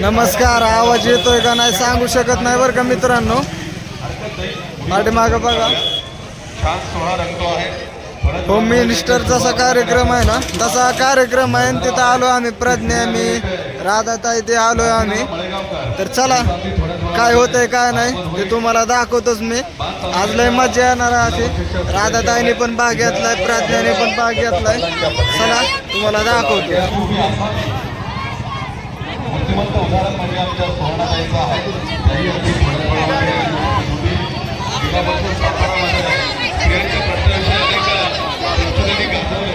नमस्कार आवाज येतोय का नाही सांगू शकत नाही बरं का मित्रांनो. पाठीमागं बघा. होम मिनिस्टर असा कार्यक्रम आहे ना तसा कार्यक्रम आहे आणि तिथं आलो आम्ही प्रज्ञा मी राधाताई ते आलो आम्ही. तर चला काय होतंय काय नाही ते तुम्हाला दाखवतोच मी. आज लय मजा येणार अशी. राधाताईने पण भाग घेतलाय प्रज्ञाने पण भाग घेतलाय. चला तुम्हाला दाखवतो. बुद्धिमत्त उदाहरण म्हणजे आमच्या सोहळ्याचं आहे त्याही अगदी गेल्या सातारामध्ये स्त्रियांच्या प्रश्नाविषयी अनेक गाजवले.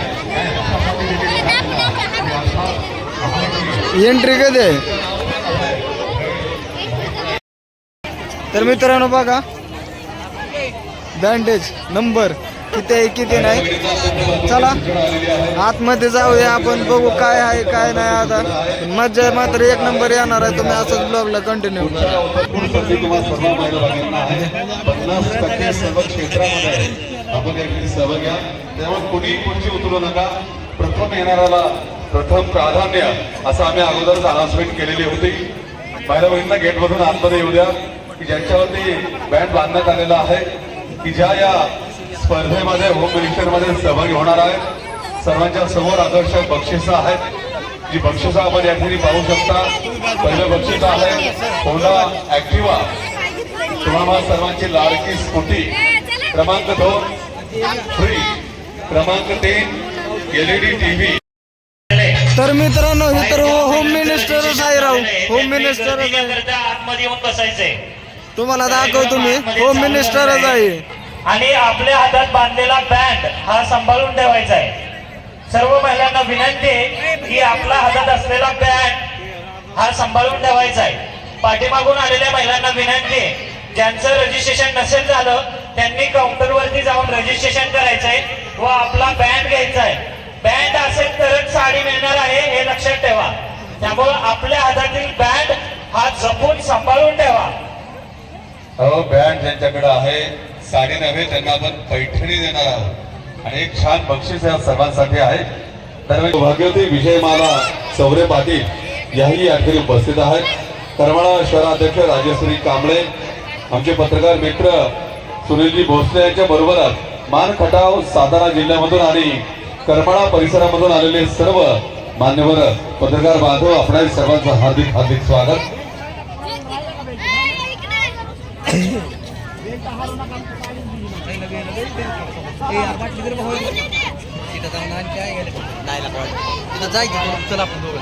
एंट्री कधी आहे तर मित्रांनो बघा. बँडेज नंबर किती आहे किती नाही. चला आतमध्ये जाऊया आपण बघू काय आहे काय नाही आता. मजा मात्र एक नंबर येणार आहे तुम्ही असंच ब्लॉगला कंटिन्यू करा त्यामुळे कुणी उतरू नका प्रथम येणाऱ्याला प्रथम प्राधान्य असं आम्ही अगोदरच अनाउन्समेंट केलेली होती महिला बहिणींना गेटमधून आतमध्ये येऊ द्या की ज्यांच्यावरती बँड बांधण्यात आलेला आहे की ज्या या स्पर्धेमध्ये होम मिनिस्टरमध्ये सहभागी होणार आहेत. सर्वांच्या समोर आकर्षक बक्षिसं आहेत. जी बक्षिसं आपण या ठिकाणी पाहू शकता. पहिलं बक्षीस आहे होंडा ऍक्टिवा तुम्हाला सर्वांची लाडकी स्कूटी क्रमांक दोन फ्री क्रमांक तीन एलईडी टीव्ही. तर मित्रांनो हे तर होम मिनिस्टरच आहे राहू होम मिनिस्टरच आहे करता आतमध्ये येऊन बसायचंय तुम्हाला दाखवतो मी. होम मिनिस्टरच आहे. आणि आपल्या हातात बांधलेला बँड हा सांभाळून ठेवायचा आहे. सर्व महिलांना विनंती आहे की आपल्या हातात असलेला बँड हा सांभाळून ठेवायचा आहे. पाठीमागून आलेल्या महिलांना विनंती आहे ज्यांचं रजिस्ट्रेशन नसेल झालं त्यांनी काउंटरवरती जाऊन रजिस्ट्रेशन करायचंय व आपला बँड घ्यायचा आहे. बँड असेल तरच साडी मिळणार आहे हे लक्षात ठेवा. त्यामुळे आपल्या हातातील बँड हा जपून सांभाळून ठेवा. हो बँड ज्यांच्याकडे आहे साडी नव्हे त्यांना आपण पैठणी देणार आहोत. आणि एक छान बक्षीस या सर्वांसाठी आहे. तर भाग्यवती विजयमाला चौरे पाटील याही या उपस्थित आहेत. करमाळा शहराध्यक्ष राजेश्वरी कांबळे आमचे पत्रकार मित्र सुनीलजी भोसले यांच्या बरोबरच मान खटाव सातारा जिल्ह्यामधून आणि करमाळा परिसरामधून आलेले सर्व मान्यवर पत्रकार बांधव आपणा सर्वांचं हार्दिक हार्दिक स्वागत. तिथं जायचं. चला आपण दोघं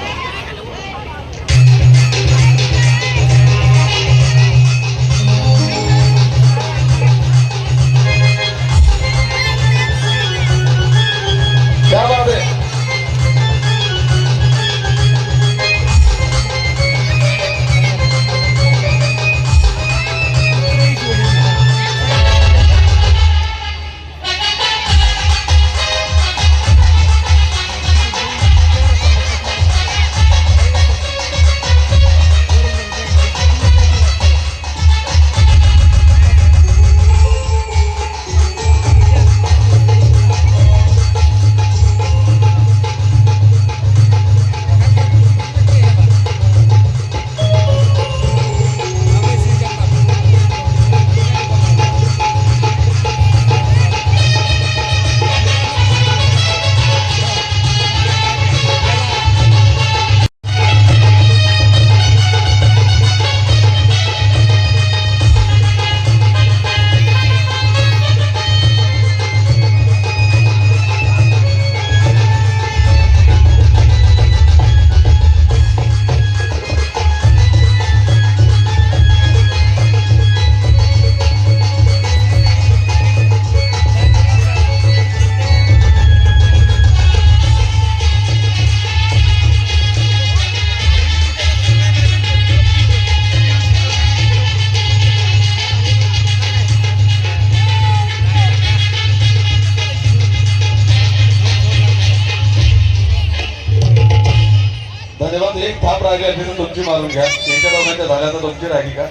एक थाप राहिली असेल तर तुमची मारून घ्या. त्यांच्या दोघांच्या झाल्या तर तुमची राहिली का?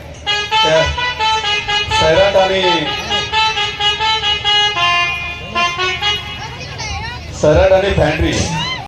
त्या सैराट आणि सैराट आणि फॅन्ड्री.